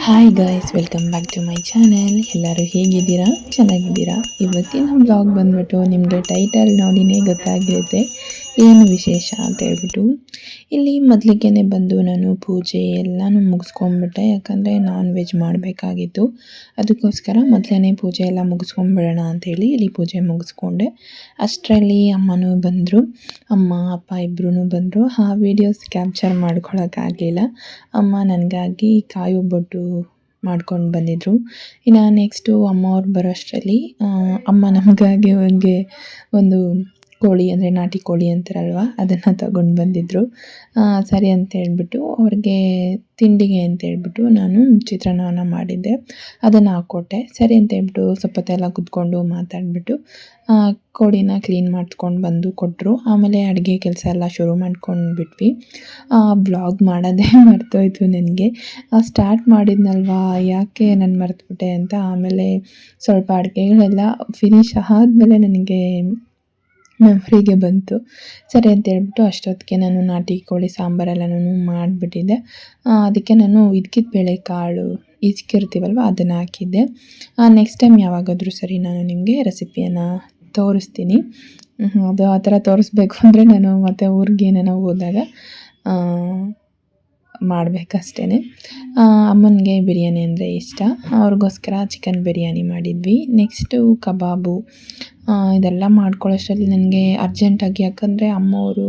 Hi guys welcome back to my channel ಎಲ್ಲರೂ ಹೇಗಿದ್ದೀರಾ? ಚೆನ್ನಾಗಿದ್ದೀರಾ? ಇವತ್ತಿನ ಬ್ಲಾಗ್ ಬಂದ್ಬಿಟ್ಟು ನಿಮಗೆ ಟೈಟಲ್ ನೋಡಿನೇ ಗೊತ್ತಾಗಿರುತ್ತೆ ಏನು ವಿಶೇಷ ಅಂತ ಹೇಳ್ಬಿಟ್ಟು, ಇಲ್ಲಿ ಮೊದಲಿಗೆ ಬಂದು ನಾನು ಪೂಜೆ ಎಲ್ಲನೂ ಮುಗಿಸ್ಕೊಂಡ್ಬಿಟ್ಟೆ ಯಾಕಂದರೆ ನಾನ್ ವೆಜ್ ಮಾಡಬೇಕಾಗಿತ್ತು. ಅದಕ್ಕೋಸ್ಕರ ಮೊದಲನೇ ಪೂಜೆ ಎಲ್ಲ ಮುಗಿಸ್ಕೊಂಡ್ಬಿಡೋಣ ಅಂಥೇಳಿ ಇಲ್ಲಿ ಪೂಜೆ ಮುಗಿಸ್ಕೊಂಡೆ. ಅಷ್ಟರಲ್ಲಿ ಅಮ್ಮನೂ ಬಂದರು, ಅಮ್ಮ, ಅಪ್ಪ ಇಬ್ಬರೂ ಬಂದರು. ಆ ವೀಡಿಯೋಸ್ ಕ್ಯಾಪ್ಚರ್ ಮಾಡ್ಕೊಳ್ಳೋಕ್ಕಾಗಲಿಲ್ಲ ಅಮ್ಮ ನನಗಾಗಿ ಕಾಯಿ ಒಬ್ಬಟ್ಟು ಮಾಡ್ಕೊಂಡು ಬಂದಿದ್ರು. ಇನ್ನು ನೆಕ್ಸ್ಟು ಅಮ್ಮ ಅವ್ರು ಬರೋಷ್ಟರಲ್ಲಿ ಅಮ್ಮ ನಮಗಾಗಿ ಅವ್ರಿಗೆ ಒಂದು ಕೋಳಿ ಅಂದರೆ ನಾಟಿ ಕೋಳಿ ಅಂತಾರಲ್ವ? ಅದನ್ನು ತಗೊಂಡು ಬಂದಿದ್ದರು ಸರಿ ಅಂತ ಹೇಳ್ಬಿಟ್ಟು ಅವ್ರಿಗೆ ತಿಂಡಿಗೆ ಅಂತ ಹೇಳ್ಬಿಟ್ಟು ನಾನು ಚಿತ್ರಾನ್ನವನ್ನು ಮಾಡಿದ್ದೆ. ಅದನ್ನು ಹಾಕ್ಕೊಟ್ಟೆ. ಸರಿ ಅಂತ ಹೇಳ್ಬಿಟ್ಟು ಸ್ವಲ್ಪ ಹೊತ್ತೆಲ್ಲ ಕುತ್ಕೊಂಡು ಮಾತಾಡಿಬಿಟ್ಟು ಕೋಳಿನ ಕ್ಲೀನ್ ಮಾಡ್ಕೊಂಡು ಬಂದು ಕೊಟ್ಟರು ಆಮೇಲೆ ಅಡುಗೆ ಕೆಲಸ ಎಲ್ಲ ಶುರು ಮಾಡ್ಕೊಂಡು ಬಿಟ್ವಿ ಬ್ಲಾಗ್ ಮಾಡೋದೇ ಮರ್ತೋಯ್ತು ನನಗೆ. ಸ್ಟಾರ್ಟ್ ಮಾಡಿದ್ನಲ್ವಾ? ಯಾಕೆ ನಾನು ಮರ್ತುಬಿಟ್ಟೆ ಅಂತ? ಆಮೇಲೆ ಸ್ವಲ್ಪ ಅಡುಗೆಗಳೆಲ್ಲ ಫಿನಿಶ್ ಆದಮೇಲೆ ನನಗೆ ಮೆಮ್ರಿಗೆ ಬಂತು. ಸರಿ ಅಂತ ಹೇಳ್ಬಿಟ್ಟು ಅಷ್ಟೊತ್ತಿಗೆ ನಾನು ನಾಟಿ ಕೋಳಿ ಸಾಂಬಾರೆಲ್ಲನೂ ಮಾಡಿಬಿಟ್ಟಿದ್ದೆ. ಅದಕ್ಕೆ ನಾನು ಇದ್ಕಿದ ಬೇಳೆ ಕಾಳು ಇಸ್ಕಿರ್ತೀವಲ್ವ ಅದನ್ನು ಹಾಕಿದ್ದೆ. ನೆಕ್ಸ್ಟ್ ಟೈಮ್ ಯಾವಾಗಾದರೂ ಸರಿ ನಾನು ನಿಮಗೆ ರೆಸಿಪಿಯನ್ನು ತೋರಿಸ್ತೀನಿ. ಅದು ಆ ಥರ ತೋರಿಸ್ಬೇಕು ಅಂದರೆ ನಾನು ಮತ್ತೆ ಊರಿಗೆ ಏನೇನೋ ಹೋದಾಗ ಮಾಡಬೇಕಷ್ಟೇ ಅಮ್ಮನಿಗೆ ಬಿರಿಯಾನಿ ಅಂದರೆ ಇಷ್ಟ. ಅವ್ರಿಗೋಸ್ಕರ ಚಿಕನ್ ಬಿರಿಯಾನಿ ಮಾಡಿದ್ವಿ. ನೆಕ್ಸ್ಟು ಕಬಾಬು ಇದೆಲ್ಲ ಮಾಡ್ಕೊಳ್ಳೋಷ್ಟರಲ್ಲಿ ನನಗೆ ಅರ್ಜೆಂಟಾಗಿ ಯಾಕಂದರೆ ಅಮ್ಮವರು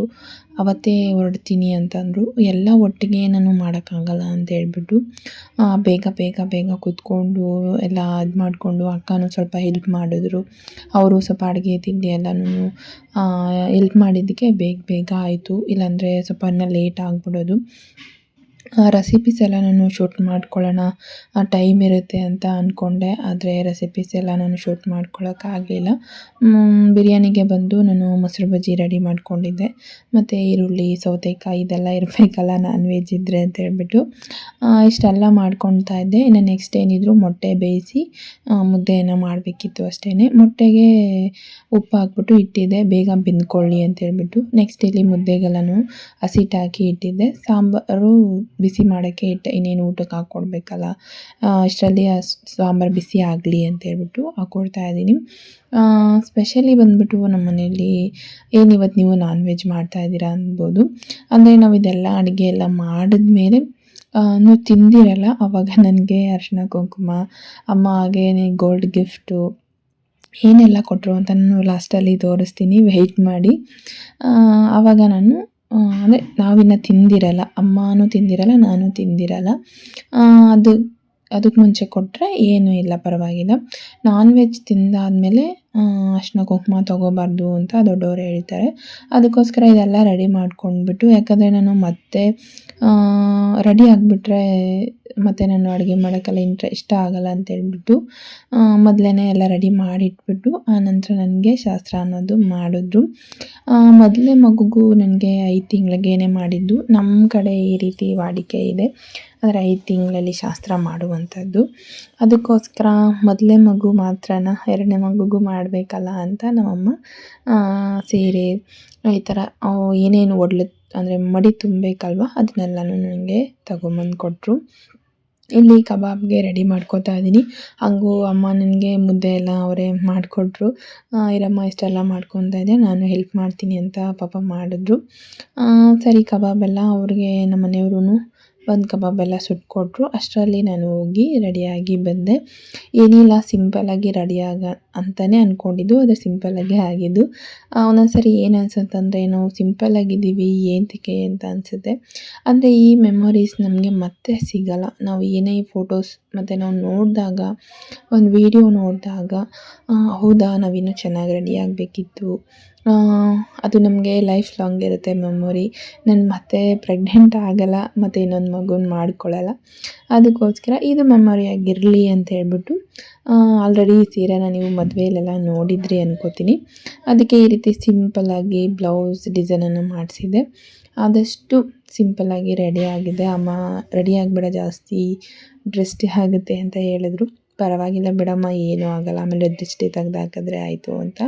ಅವತ್ತೇ ಹೊರಡ್ತೀನಿ ಅಂತಂದರು. ಎಲ್ಲ ಒಟ್ಟಿಗೆ ನಾನು ಮಾಡೋಕ್ಕಾಗಲ್ಲ ಅಂತ ಹೇಳ್ಬಿಟ್ಟು ಬೇಗ ಬೇಗ ಬೇಗ ಕೂತ್ಕೊಂಡು ಎಲ್ಲ ಇದು ಮಾಡಿಕೊಂಡು ಅಕ್ಕನೂ ಸ್ವಲ್ಪ ಹೆಲ್ಪ್ ಮಾಡಿದ್ರು. ಅವರು ಸ್ವಲ್ಪ ಅಡುಗೆ ತಿಂಡಿ ಎಲ್ಲನೂ ಹೆಲ್ಪ್ ಮಾಡಿದ್ದಕ್ಕೆ ಬೇಗ ಬೇಗ ಆಯಿತು. ಇಲ್ಲಾಂದರೆ ಸ್ವಲ್ಪ ಲೇಟ್ ಆಗಿಬಿಡೋದು. ರೆಸಿಪೀಸ್ ಎಲ್ಲ ನಾನು ಶೂಟ್ ಮಾಡ್ಕೊಳ್ಳೋಣ. ಟೈಮ್ ಇರುತ್ತೆ ಅಂತ ಅಂದ್ಕೊಂಡೆ ಆದರೆ ರೆಸಿಪೀಸ್ ಎಲ್ಲ ನಾನು ಶೂಟ್ ಮಾಡ್ಕೊಳ್ಳೋಕ್ಕಾಗಲಿಲ್ಲ ಬಿರಿಯಾನಿಗೆ ಬಂದು ನಾನು ಮೊಸರು ಬಜ್ಜಿ ರೆಡಿ ಮಾಡ್ಕೊಂಡಿದ್ದೆ. ಮತ್ತು ಈರುಳ್ಳಿ, ಸೌತೆಕಾಯಿ ಇದೆಲ್ಲ ಇರಬೇಕಲ್ಲ ನಾನ್ ವೆಜ್ ಇದ್ದರೆ ಅಂತ ಹೇಳ್ಬಿಟ್ಟು. ಇಷ್ಟೆಲ್ಲ ಮಾಡ್ಕೊತಾ ಇದ್ದೆ. ಇನ್ನು ನೆಕ್ಸ್ಟ್ ಏನಿದ್ರು ಮೊಟ್ಟೆ ಬೇಯಿಸಿ ಮುದ್ದೆಯನ್ನು ಮಾಡಬೇಕಿತ್ತು ಅಷ್ಟೇ ಮೊಟ್ಟೆಗೆ ಉಪ್ಪು ಹಾಕ್ಬಿಟ್ಟು ಇಟ್ಟಿದ್ದೆ. ಬೇಗ ಬಿಂದ್ಕೊಳ್ಳಿ ಅಂತ ಹೇಳ್ಬಿಟ್ಟು. ನೆಕ್ಸ್ಟ್ ಇಲ್ಲಿ ಮುದ್ದೆಗೆಲ್ಲನೂ ಹಸಿಟ್ಟು ಹಾಕಿ ಇಟ್ಟಿದ್ದೆ. ಸಾಂಬಾರು ಬಿಸಿ ಮಾಡೋಕ್ಕೆ ಇಟ್ಟೆ, ಇನ್ನೇನು ಊಟಕ್ಕೆ ಹಾಕ್ಕೊಡ್ಬೇಕಲ್ಲ? ಅಷ್ಟರಲ್ಲಿ ಸಾಂಬಾರು ಬಿಸಿ ಆಗಲಿ ಅಂತ ಹೇಳ್ಬಿಟ್ಟು ಹಾಕ್ಕೊಡ್ತಾ ಇದ್ದೀನಿ. ಸ್ಪೆಷಲಿ ಬಂದುಬಿಟ್ಟು ನಮ್ಮ ಮನೆಯಲ್ಲಿ ಏನು ಇವತ್ತು ನೀವು ನಾನ್ ವೆಜ್ ಮಾಡ್ತಾ ಇದ್ದೀರಾ ಅನ್ಬೋದು. ಅಂದರೆ ನಾವು ಇದೆಲ್ಲ ಅಡುಗೆ ಎಲ್ಲ ಮಾಡಿದ್ಮೇಲೆ ನೀವು ತಿಂದಿರಲ್ಲ ಆವಾಗ ನನಗೆ ಅರಿಶಿನ ಕುಂಕುಮ, ಅಮ್ಮ ಹಾಗೆ ಗೋಲ್ಡ್ ಗಿಫ್ಟು ಏನೆಲ್ಲ ಕೊಟ್ಟರು ಅಂತ ನಾನು ಲಾಸ್ಟಲ್ಲಿ ತೋರಿಸ್ತೀನಿ. ವೆಯ್ಟ್ ಮಾಡಿ. ಆವಾಗ ನಾನು ಅಂದರೆ ನಾವಿನ್ನು ತಿಂದಿರಲ್ಲ, ಅಮ್ಮನೂ ತಿಂದಿರಲ್ಲ, ನಾನು ತಿಂದಿರಲ್ಲ. ಅದು ಅದಕ್ಕೆ ಮುಂಚೆ ಕೊಟ್ಟರೆ ಏನೂ ಇಲ್ಲ, ಪರವಾಗಿಲ್ಲ. ನಾನ್ ವೆಜ್ ತಿಂದಾದಮೇಲೆ ಅರಿಶಿನ ಕುಂಕುಮ ತೊಗೋಬಾರ್ದು ಅಂತ ದೊಡ್ಡವರು ಹೇಳ್ತಾರೆ ಅದಕ್ಕೋಸ್ಕರ ಇದೆಲ್ಲ ರೆಡಿ ಮಾಡ್ಕೊಂಡ್ಬಿಟ್ಟು, ಯಾಕಂದರೆ ನಾನು ಮತ್ತೆ ರೆಡಿ ಆಗಿಬಿಟ್ರೆ ಮತ್ತು ನಾನು ಅಡುಗೆ ಮಾಡೋಕ್ಕೆಲ್ಲ ಇಂಟ್ರೆ ಇಷ್ಟ ಆಗಲ್ಲ ಅಂತ ಹೇಳ್ಬಿಟ್ಟು ಮೊದಲೇ ಎಲ್ಲ ರೆಡಿ ಮಾಡಿಟ್ಬಿಟ್ಟು ಆನಂತರ ನನಗೆ ಶಾಸ್ತ್ರ ಅನ್ನೋದು ಮಾಡಿದ್ರು. ಮೊದಲೇ ಮಗುಗೂ ನನಗೆ ಐದು ತಿಂಗಳಿಗೇನೆ ಮಾಡಿದ್ದು ನಮ್ಮ ಕಡೆ ಈ ರೀತಿ ವಾಡಿಕೆ ಇದೆ. ಅಂದರೆ ಐದು ತಿಂಗಳಲ್ಲಿ ಶಾಸ್ತ್ರ ಮಾಡುವಂಥದ್ದು. ಅದಕ್ಕೋಸ್ಕರ ಮೊದಲೇ ಮಗು ಮಾತ್ರನ, ಎರಡನೇ ಮಗುಗೂ ಮಾಡಬೇಕಲ್ಲ ಅಂತ ನಮ್ಮಮ್ಮ ಸೀರೆ, ಈ ಥರ ಏನೇನು ಒಡ್ಲು, ಅಂದರೆ ಮಡಿ ತುಂಬಬೇಕಲ್ವ ಅದನ್ನೆಲ್ಲನೂ ನನಗೆ ತಗೊಂಬಂದು ಕೊಟ್ಟರು ಇಲ್ಲಿ ಕಬಾಬ್ಗೆ ರೆಡಿ ಮಾಡ್ಕೋತಾ ಇದ್ದೀನಿ ಹಾಗೂ ಅಮ್ಮ ನನಗೆ ಮುದ್ದೆ ಎಲ್ಲ ಅವರೇ ಮಾಡಿಕೊಟ್ರು. ಇರಮ್ಮ, ಇಷ್ಟೆಲ್ಲ ಮಾಡ್ಕೊತಾ ಇದ್ದೆ, ನಾನು ಹೆಲ್ಪ್ ಮಾಡ್ತೀನಿ ಅಂತ ಪಾಪ ಮಾಡಿದ್ರು. ಸರಿ, ಕಬಾಬೆಲ್ಲ ಅವ್ರಿಗೆ ನಮ್ಮ ಮನೆಯವ್ರೂ ಒಂದು ಕಬಾಬ್ ಎಲ್ಲ ಸುಟ್ಕೊಟ್ರು. ಅಷ್ಟರಲ್ಲಿ ನಾನು ಹೋಗಿ ರೆಡಿಯಾಗಿ ಬಂದೆ. ಏನಿಲ್ಲ ಸಿಂಪಲ್ಲಾಗಿ ರೆಡಿಯಾಗ ಅಂತಲೇ ಅಂದ್ಕೊಂಡಿದ್ದು ಅದು ಸಿಂಪಲ್ಲಾಗಿ ಆಗಿದ್ದು. ಒಂದೊಂದು ಸರಿ ಏನು ಅನ್ಸುತ್ತಂದರೆ, ನಾವು ಸಿಂಪಲ್ಲಾಗಿದ್ದೀವಿ ಏನಕ್ಕೆ ಅಂತ ಅನಿಸುತ್ತೆ. ಅಂದರೆ ಈ ಮೆಮೊರೀಸ್ ನಮಗೆ ಮತ್ತೆ ಸಿಗಲ್ಲ. ನಾವು ಏನೇ ಫೋಟೋಸ್ ಮತ್ತು ನಾವು ನೋಡಿದಾಗ, ಒಂದು ವೀಡಿಯೋ ನೋಡಿದಾಗ ಹೌದಾ, ನಾವಿನ್ನೂ ಚೆನ್ನಾಗಿ ರೆಡಿ ಆಗಬೇಕಿತ್ತು. ಅದು ನಮಗೆ ಲೈಫ್ ಲಾಂಗ್ ಇರುತ್ತೆ ಮೆಮೊರಿ ನಾನು ಮತ್ತೆ ಪ್ರೆಗ್ನೆಂಟ್ ಆಗಲ್ಲ, ಮತ್ತು ಇನ್ನೊಂದು ಮಗುನ ಮಾಡ್ಕೊಳ್ಳಲ್ಲ ಅದಕ್ಕೋಸ್ಕರ ಇದು ಮೆಮೊರಿಯಾಗಿರಲಿ ಅಂತ ಹೇಳ್ಬಿಟ್ಟು ಆಲ್ರೆಡಿ ಈ ಸೀರೆನ ನೀವು ಮದುವೆಯಲ್ಲೆಲ್ಲ ನೋಡಿದ್ರಿ ಅನ್ಕೋತೀನಿ. ಅದಕ್ಕೆ ಈ ರೀತಿ ಸಿಂಪಲ್ಲಾಗಿ ಬ್ಲೌಸ್ ಡಿಸೈನನ್ನು ಮಾಡಿಸಿದೆ ಆದಷ್ಟು ಸಿಂಪಲ್ಲಾಗಿ ರೆಡಿ ಆಗಿದೆ. ಅಮ್ಮ ರೆಡಿ ಆಗಬೇಡ ಜಾಸ್ತಿ ಡ್ರೆಸ್ಟಿ ಆಗುತ್ತೆ ಅಂತ ಹೇಳಿದ್ರು. ಪರವಾಗಿಲ್ಲ ಬಿಡಮ್ಮ, ಏನೂ ಆಗಲ್ಲ. ಆಮೇಲೆ ದೃಷ್ಟಿ ತೆಗೆದು ಹಾಕಿದ್ರೆ ಆಯಿತು ಅಂತ.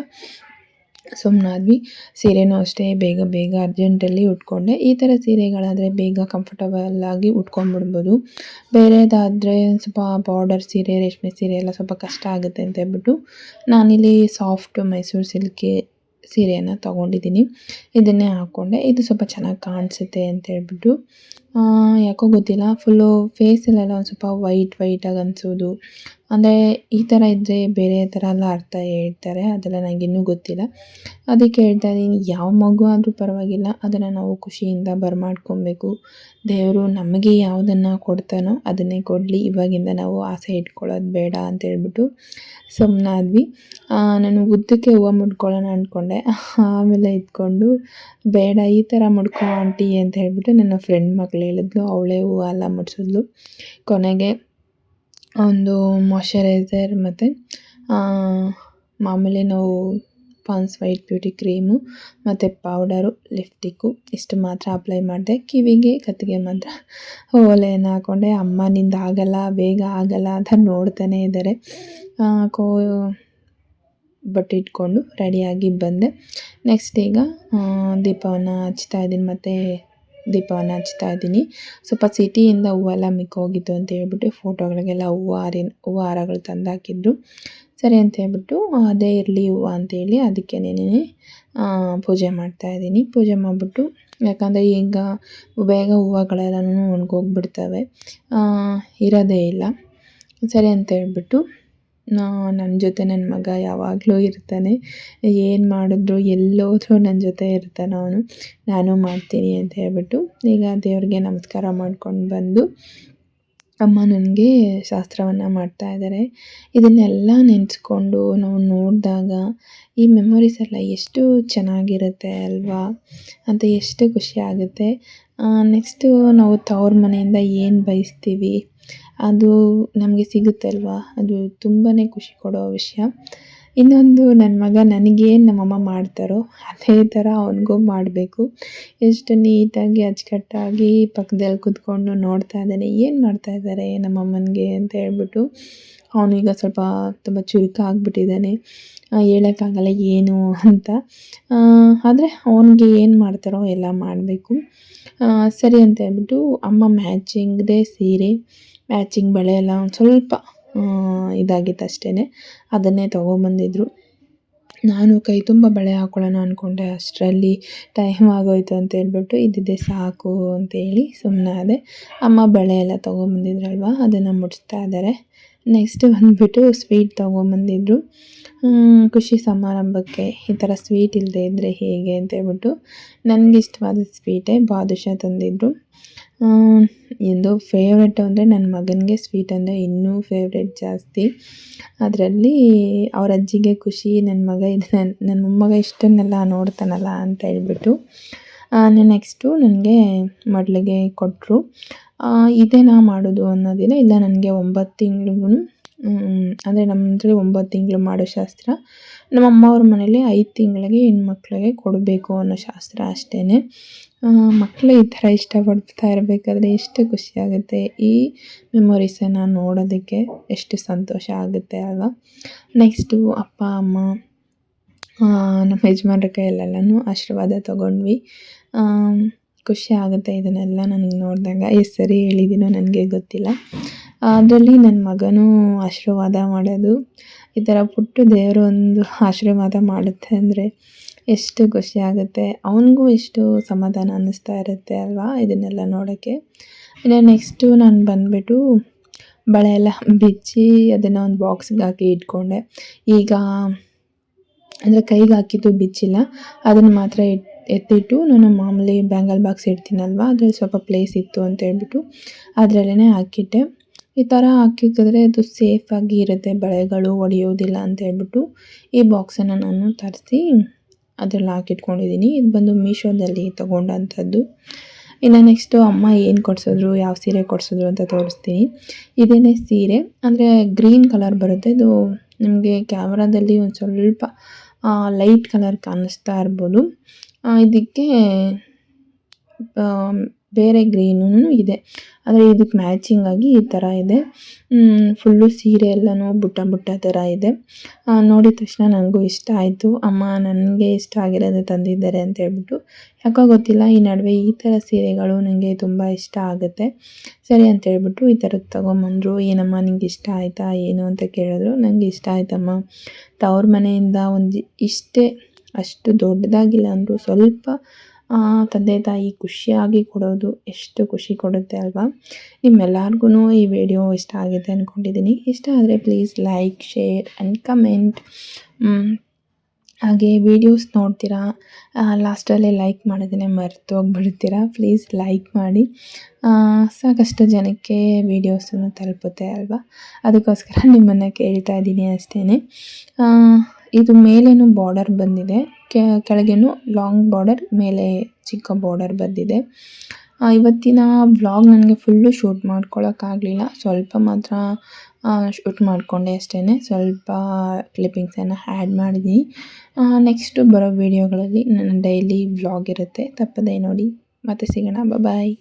ಸುಮ್ಮನಾದ್ವಿ ಸೀರೆನೂ ಅಷ್ಟೇ, ಬೇಗ ಬೇಗ ಅರ್ಜೆಂಟಲ್ಲಿ ಉಟ್ಕೊಂಡೆ. ಈ ಥರ ಸೀರೆಗಳಾದರೆ ಬೇಗ ಕಂಫರ್ಟಬಲ್ ಆಗಿ ಉಟ್ಕೊಂಡ್ಬಿಡ್ಬೋದು. ಬೇರೆದಾದರೆ ಸ್ವಲ್ಪ ಬಾರ್ಡರ್ ಸೀರೆ, ರೇಷ್ಮೆ ಸೀರೆ ಎಲ್ಲ ಸ್ವಲ್ಪ ಕಷ್ಟ ಆಗುತ್ತೆ ಅಂತ ಹೇಳ್ಬಿಟ್ಟು ನಾನಿಲ್ಲಿ ಸಾಫ್ಟ್ ಮೈಸೂರು ಸಿಲ್ಕಿ ಸೀರೆಯನ್ನು ತೊಗೊಂಡಿದ್ದೀನಿ. ಇದನ್ನೇ ಹಾಕ್ಕೊಂಡೆ. ಇದು ಸ್ವಲ್ಪ ಚೆನ್ನಾಗಿ ಕಾಣಿಸುತ್ತೆ ಅಂತ ಹೇಳ್ಬಿಟ್ಟು ಯಾಕೋ ಗೊತ್ತಿಲ್ಲ. ಫುಲ್ಲು ಫೇಸಲ್ಲೆಲ್ಲ ಒಂದು ಸ್ವಲ್ಪ ವೈಟ್ ವೈಟಾಗಿ ಅನಿಸೋದು. ಅಂದರೆ ಈ ಥರ ಇದ್ದರೆ ಬೇರೆ ಥರ ಎಲ್ಲ ಅರ್ಥ ಹೇಳ್ತಾರೆ. ಅದೆಲ್ಲ ನನಗಿನ್ನೂ ಗೊತ್ತಿಲ್ಲ. ಅದಕ್ಕೆ ಹೇಳ್ತಾ ಇದ್ದೀನಿ ಯಾವ ಮಗು ಆದರೂ ಪರವಾಗಿಲ್ಲ. ಅದನ್ನು ನಾವು ಖುಷಿಯಿಂದ ಬರಮಾಡ್ಕೊಬೇಕು. ದೇವರು ನಮಗೆ ಯಾವುದನ್ನು ಕೊಡ್ತಾನೋ ಅದನ್ನೇ ಕೊಡಲಿ. ಇವಾಗಿಂದ ನಾವು ಆಸೆ ಇಟ್ಕೊಳ್ಳೋದು ಬೇಡ ಅಂತ ಹೇಳ್ಬಿಟ್ಟು ಸುಮ್ಮನಾದ್ವಿ ನಾನು ಉದ್ದಕ್ಕೆ ಹೂವು ಮುಡ್ಕೊಳ್ಳೋಣ ಅಂದ್ಕೊಂಡೆ ಆಮೇಲೆ ಇದ್ಕೊಂಡು, ಬೇಡ ಈ ಥರ ಮುಡ್ಕೊ ಆಂಟಿ ಅಂತ ಹೇಳ್ಬಿಟ್ಟು ನನ್ನ ಫ್ರೆಂಡ್ ಮಗಳು ಹೇಳಿದ್ಲು, ಅವಳೇ ಹೂವು ಎಲ್ಲ ಮುಟ್ಸಿದ್ಲು ಕೊನೆಗೆ ಒಂದು ಮಾಯ್ಶ್ಚರೈಸರ್ ಮತ್ತು ಮಾಮೂಲಿ ನಾವು ಪಾನ್ಸ್ ವೈಟ್ ಬ್ಯೂಟಿ ಕ್ರೀಮು ಮತ್ತು ಪೌಡರು ಲಿಫ್ಟಿಕ್ಕು ಇಷ್ಟು ಮಾತ್ರ ಅಪ್ಲೈ ಮಾಡಿದೆ. ಕಿವಿಗೆ, ಕತ್ತಿಗೆ ಮಾತ್ರ ಓಲೆಯನ್ನು ಹಾಕ್ಕೊಂಡೆ ಅಮ್ಮ ನಿಂದ ಆಗಲ್ಲ, ಬೇಗ ಆಗಲ್ಲ ಅಂತ ನೋಡ್ತಾನೇ ಇದ್ದಾರೆ. ಕೋ, ಬಟ್ಟೆ ಇಟ್ಕೊಂಡು ರೆಡಿಯಾಗಿ ಬಂದೆ. ನೆಕ್ಸ್ಟ್ ಈಗ ದೀಪವನ್ನು ಹಚ್ತಾ ಇದ್ದೀನಿ. ಮತ್ತು ದೀಪವನ್ನು ಹಚ್ತಾ ಇದ್ದೀನಿ. ಸ್ವಲ್ಪ ಸಿಟಿಯಿಂದ ಹೂವೆಲ್ಲ ಮಿಕ್ಕೋಗಿದ್ದು ಅಂತ ಹೇಳ್ಬಿಟ್ಟು ಫೋಟೋಗಳಿಗೆಲ್ಲ ಹೂವು ಹಾರಿನ, ಹೂವು ಹಾರಗಳು ತಂದು ಸರಿ ಅಂತ ಹೇಳ್ಬಿಟ್ಟು ಅದೇ ಇರಲಿ ಹೂವು ಅಂತೇಳಿ ಅದಕ್ಕೇನೆ ಪೂಜೆ ಮಾಡ್ತಾ ಇದ್ದೀನಿ. ಪೂಜೆ ಮಾಡಿಬಿಟ್ಟು ಯಾಕಂದರೆ ಈಗ ಬೇಗ ಹೂವುಗಳೆಲ್ಲನೂ ಒಣಗೋಗ್ಬಿಡ್ತವೆ. ಇರೋದೇ ಇಲ್ಲ. ಸರಿ ಅಂತ ಹೇಳ್ಬಿಟ್ಟು ನನ್ನ ಜೊತೆ ನನ್ನ ಮಗ ಯಾವಾಗಲೂ ಇರ್ತಾನೆ. ಏನು ಮಾಡಿದ್ರು ಎಲ್ಲೋದ್ರೂ ನನ್ನ ಜೊತೆ ಇರ್ತಾನೆ ಅವನು. ನಾನು ಮಾಡ್ತೀನಿ ಅಂತ ಹೇಳ್ಬಿಟ್ಟು ಈಗ ದೇವ್ರಿಗೆ ನಮಸ್ಕಾರ ಮಾಡ್ಕೊಂಡು ಬಂದು ಅಮ್ಮ ನನಗೆ ಶಾಸ್ತ್ರವನ್ನು ಮಾಡ್ತಾ ಇದ್ದಾರೆ ಇದನ್ನೆಲ್ಲ ನೆನೆಸ್ಕೊಂಡು ನಾವು ನೋಡಿದಾಗ ಈ ಮೆಮೊರೀಸ್ ಎಲ್ಲ ಎಷ್ಟು ಚೆನ್ನಾಗಿರುತ್ತೆ ಅಲ್ವಾ? ಅಂತ ಎಷ್ಟು ಖುಷಿ ಆಗುತ್ತೆ. ನೆಕ್ಸ್ಟು ನಾವು ತವ್ರ ಮನೆಯಿಂದ ಏನು ಬಯಸ್ತೀವಿ? ಅದು ನಮಗೆ ಸಿಗುತ್ತಲ್ವಾ? ಅದು ತುಂಬಾ ಖುಷಿ ಕೊಡೋ ವಿಷಯ. ಇನ್ನೊಂದು ನನ್ನ ಮಗ ನನಗೇನು ನಮ್ಮಮ್ಮ ಮಾಡ್ತಾರೋ ಅದೇ ಥರ ಅವನಿಗೂ ಮಾಡಬೇಕು. ಎಷ್ಟು ನೀಟಾಗಿ, ಅಚ್ಚುಕಟ್ಟಾಗಿ ಪಕ್ಕದಲ್ಲಿ ಕೂತ್ಕೊಂಡು ನೋಡ್ತಾ ಇದ್ದಾನೆ. ಏನು ಮಾಡ್ತಾ ಇದ್ದಾರೆ ನಮ್ಮಮ್ಮನಿಗೆ ಅಂತ ಹೇಳ್ಬಿಟ್ಟು ಅವನೀಗ ಸ್ವಲ್ಪ ತುಂಬ ಚುರುಕಾಗ್ಬಿಟ್ಟಿದ್ದಾನೆ ಹೇಳೋಕ್ಕಾಗಲ್ಲ ಏನು ಅಂತ. ಆದರೆ ಅವನಿಗೆ ಏನು ಮಾಡ್ತಾರೋ ಎಲ್ಲ ಮಾಡಬೇಕು. ಸರಿ ಅಂತ ಹೇಳ್ಬಿಟ್ಟು ಅಮ್ಮ ಮ್ಯಾಚಿಂಗ್ದೇ ಸೀರೆ. ಮ್ಯಾಚಿಂಗ್ ಬಳೆ ಎಲ್ಲ ಒಂದು ಸ್ವಲ್ಪ ಇದಾಗಿತ್ತು ಅಷ್ಟೇ ಅದನ್ನೇ ತೊಗೊಂಬಂದಿದ್ರು. ನಾನು ಕೈ ತುಂಬ ಬಳೆ ಹಾಕೊಳ್ಳೋಣ ಅಂದ್ಕೊಂಡೆ ಅಷ್ಟರಲ್ಲಿ ಟೈಮ್ ಆಗೋಯ್ತು ಅಂತ ಹೇಳ್ಬಿಟ್ಟು, ಇದ್ದಿದ್ದೆ ಸಾಕು ಅಂತೇಳಿ ಸುಮ್ಮನಾದೆ ಅಮ್ಮ ಬಳೆ ಎಲ್ಲ ತೊಗೊಂಬಂದಿದ್ರಲ್ವ? ಅದನ್ನು ಮುಟ್ಸ್ತಾ ಇದ್ದಾರೆ ನೆಕ್ಸ್ಟ್ ಬಂದುಬಿಟ್ಟು ಸ್ವೀಟ್ ತೊಗೊಂಬಂದಿದ್ರು. ಖುಷಿ ಸಮಾರಂಭಕ್ಕೆ ಈ ಥರ ಸ್ವೀಟ್ ಇಲ್ಲದೆ ಇದ್ದರೆ ಹೇಗೆ ಅಂತ ಹೇಳ್ಬಿಟ್ಟು ನನಗೆ ಇಷ್ಟವಾದ ಸ್ವೀಟೇ ಬಾದುಷಾ ತಂದಿದ್ದರು ಎಂದು ಫೇವ್ರೆಟ್ ಅಂದರೆ ನನ್ನ ಮಗನಿಗೆ ಸ್ವೀಟ್ ಅಂದರೆ ಇನ್ನೂ ಫೇವ್ರೆಟ್ ಜಾಸ್ತಿ. ಅದರಲ್ಲಿ ಅವ್ರ ಅಜ್ಜಿಗೆ ಖುಷಿ ನನ್ನ ಮಗ ಇದು ನನ್ನ ಮೊಮ್ಮಗ ಇಷ್ಟನ್ನೆಲ್ಲ ನೋಡ್ತಾನಲ್ಲ ಅಂತ ಹೇಳ್ಬಿಟ್ಟು ನೆಕ್ಸ್ಟು ನನಗೆ ಮಡ್ಲಿಗೆ ಕೊಟ್ಟರು ಇದೇನಾ ಮಾಡೋದು ಅನ್ನೋದಿಲ್ಲ, ಇಲ್ಲ ನನಗೆ ಒಂಬತ್ತು ತಿಂಗ್ಳಿಗೂ ಅಂದರೆ ನಮ್ಮದ್ರಲ್ಲಿ ಒಂಬತ್ತು ತಿಂಗಳು ಮಾಡೋ ಶಾಸ್ತ್ರ. ನಮ್ಮ ಅಮ್ಮ ಅವ್ರ ಮನೇಲಿ ಐದು ತಿಂಗಳಿಗೆ ಹೆಣ್ಮಕ್ಳಿಗೆ ಕೊಡಬೇಕು ಅನ್ನೋ ಶಾಸ್ತ್ರ ಅಷ್ಟೇ ಮಕ್ಕಳು ಈ ಥರ ಇಷ್ಟಪಡ್ತಾ ಇರಬೇಕಾದ್ರೆ ಎಷ್ಟು ಖುಷಿಯಾಗುತ್ತೆ ಈ ಮೆಮೊರೀಸನ್ನು ನೋಡೋದಕ್ಕೆ ಎಷ್ಟು ಸಂತೋಷ ಆಗುತ್ತೆ ಅಲ್ವಾ? ನೆಕ್ಸ್ಟು ಅಪ್ಪ, ಅಮ್ಮ ನಮ್ಮ ಯಜಮಾನ್ರ ಕೈಯಲ್ಲೆಲ್ಲನೂ ಆಶೀರ್ವಾದ ತೊಗೊಂಡ್ವಿ. ಖುಷಿ ಆಗುತ್ತೆ ಇದನ್ನೆಲ್ಲ ನನಗೆ ನೋಡಿದಾಗ. ಎಷ್ಟು ಸರಿ ಹೇಳಿದ್ದೀನೋ ನನಗೆ ಗೊತ್ತಿಲ್ಲ. ಅದರಲ್ಲಿ ನನ್ನ ಮಗನೂ ಆಶೀರ್ವಾದ ಮಾಡೋದು. ಈ ಥರ ಪುಟ್ಟ ದೇವರು ಒಂದು ಆಶೀರ್ವಾದ ಮಾಡುತ್ತೆ ಅಂದರೆ ಎಷ್ಟು ಖುಷಿ ಆಗುತ್ತೆ. ಅವನಿಗೂ ಎಷ್ಟು ಸಮಾಧಾನ ಅನ್ನಿಸ್ತಾ ಇರುತ್ತೆ ಅಲ್ವಾ ಇದನ್ನೆಲ್ಲ ನೋಡೋಕ್ಕೆ ಇನ್ನು ನೆಕ್ಸ್ಟು ನಾನು ಬಂದುಬಿಟ್ಟು ಬಳೆ ಎಲ್ಲ ಬಿಚ್ಚಿ ಅದನ್ನು ಒಂದು ಬಾಕ್ಸ್ಗೆ ಹಾಕಿ ಇಟ್ಕೊಂಡೆ. ಈಗ ಅಂದರೆ ಕೈಗೆ ಹಾಕಿದ್ದು ಬಿಚ್ಚಿಲ್ಲ. ಅದನ್ನು ಮಾತ್ರ ಇಟ್ ಎತ್ತಿಟ್ಟು ನಾನು ಮಾಮೂಲಿ ಬ್ಯಾಂಗಲ್ ಬಾಕ್ಸ್ ಇಡ್ತೀನಲ್ವ, ಅದ್ರಲ್ಲಿ ಸ್ವಲ್ಪ ಪ್ಲೇಸ್ ಇತ್ತು ಅಂತ ಹೇಳ್ಬಿಟ್ಟು ಅದರಲ್ಲೇ ಹಾಕಿಟ್ಟೆ. ಈ ಥರ ಹಾಕಿದ್ರೆ ಅದು ಸೇಫಾಗಿ ಇರುತ್ತೆ, ಬಳೆಗಳು ಒಡೆಯೋದಿಲ್ಲ ಅಂತ ಹೇಳ್ಬಿಟ್ಟು ಈ ಬಾಕ್ಸನ್ನು ನಾನು ತರಿಸಿ ಅದರಲ್ಲಿ ಹಾಕಿಟ್ಕೊಂಡಿದ್ದೀನಿ ಇದು ಬಂದು ಮೀಶೋದಲ್ಲಿ ತೊಗೊಂಡಂಥದ್ದು. ಇನ್ನು ನೆಕ್ಸ್ಟು ಅಮ್ಮ ಏನು ಕೊಡಿಸಿದ್ರು, ಯಾವ ಸೀರೆ ಕೊಡಿಸಿದ್ರು ಅಂತ ತೋರಿಸ್ತೀನಿ. ಇದೇನೇ ಸೀರೆ. ಅಂದರೆ ಗ್ರೀನ್ ಕಲರ್ ಬರುತ್ತೆ. ಇದು ನಿಮಗೆ ಕ್ಯಾಮ್ರಾದಲ್ಲಿ ಒಂದು ಸ್ವಲ್ಪ ಲೈಟ್ ಕಲರ್ ಕಾಣಿಸ್ತಾ ಇರ್ಬೋದು. ಇದಕ್ಕೆ ಬೇರೆ ಗ್ರೀನೂ ಇದೆ. ಆದರೆ ಇದಕ್ಕೆ ಮ್ಯಾಚಿಂಗ್ ಆಗಿ ಈ ಥರ ಇದೆ. ಫುಲ್ಲು ಸೀರೆ ಎಲ್ಲನೂ ಬುಟ್ಟ ಬುಟ್ಟ ಥರ ಇದೆ. ನೋಡಿದ ತಕ್ಷಣ ನನಗೂ ಇಷ್ಟ ಆಯಿತು. ಅಮ್ಮ ನನಗೆ ಇಷ್ಟ ಆಗಿರೋದೇ ತಂದಿದ್ದಾರೆ ಅಂತ ಹೇಳ್ಬಿಟ್ಟು. ಯಾಕೋ ಗೊತ್ತಿಲ್ಲ, ಈ ನಡುವೆ ಈ ಥರ ಸೀರೆಗಳು ನನಗೆ ತುಂಬ ಇಷ್ಟ ಆಗುತ್ತೆ. ಸರಿ ಅಂತ ಹೇಳ್ಬಿಟ್ಟು ಈ ಥರದ್ದು ತೊಗೊಂಬಂದರು. ಏನಮ್ಮ, ನಿಂಗೆ ಇಷ್ಟ ಆಯಿತಾ, ಏನು ಅಂತ ಕೇಳಿದ್ರು. ನನಗೆ ಇಷ್ಟ ಆಯ್ತಮ್ಮ. ತವ್ರ ಮನೆಯಿಂದ ಒಂದು ಇಷ್ಟೇ ಅಷ್ಟು ದೊಡ್ಡದಾಗಿಲ್ಲ ಅಂದರೂ ಸ್ವಲ್ಪ ತಂದೆ ತಾಯಿ ಖುಷಿಯಾಗಿ ಕೊಡೋದು ಎಷ್ಟು ಖುಷಿ ಕೊಡುತ್ತೆ ಅಲ್ವಾ? ನಿಮ್ಮೆಲ್ಲರಿಗೂ ಈ ವಿಡಿಯೋ ಇಷ್ಟ ಆಗಿದೆ ಅಂದ್ಕೊಂಡಿದ್ದೀನಿ ಇಷ್ಟ ಆದರೆ please like share and comment. ಹಾಗೆ ವೀಡಿಯೋಸ್ ನೋಡ್ತೀರಾ ಲಾಸ್ಟಲ್ಲೇ ಲೈಕ್ ಮಾಡೋದನ್ನೇ ಮರೆತು ಹೋಗ್ಬಿಡ್ತೀರಾ ಪ್ಲೀಸ್ ಲೈಕ್ ಮಾಡಿ. ಆ, ಸಾಕಷ್ಟು ಜನಕ್ಕೆ ವೀಡಿಯೋಸನ್ನು ತಲುಪುತ್ತೆ ಅಲ್ವಾ? ಅದಕ್ಕೋಸ್ಕರ ನಿಮ್ಮನ್ನು ಕೇಳ್ತಾ ಇದ್ದೀನಿ ಅಷ್ಟೇ ಇದು ಮೇಲೇನು ಬಾರ್ಡರ್ ಬಂದಿದೆ. ಕೆಳಗೇನು ಲಾಂಗ್ ಬಾರ್ಡರ್ ಮೇಲೆ ಚಿಕ್ಕ ಬಾರ್ಡರ್ ಬಂದಿದೆ. ಇವತ್ತಿನ ಬ್ಲಾಗ್ ನನಗೆ ಫುಲ್ಲು ಶೂಟ್ ಮಾಡ್ಕೊಳ್ಳೋಕ್ಕಾಗಲಿಲ್ಲ ಸ್ವಲ್ಪ ಮಾತ್ರ ಶೂಟ್ ಮಾಡಿಕೊಂಡೆ ಅಷ್ಟೇ ಸ್ವಲ್ಪ ಕ್ಲಿಪ್ಪಿಂಗ್ಸನ್ನು ಆ್ಯಡ್ ಮಾಡಿದ್ದೀನಿ ನೆಕ್ಸ್ಟು ಬರೋ ವೀಡಿಯೋಗಳಲ್ಲಿ ನನ್ನ ಡೈಲಿ ಬ್ಲಾಗ್ ಇರುತ್ತೆ. ತಪ್ಪದೇ ನೋಡಿ. ಮತ್ತೆ ಸಿಗೋಣ. ಬಾಯ್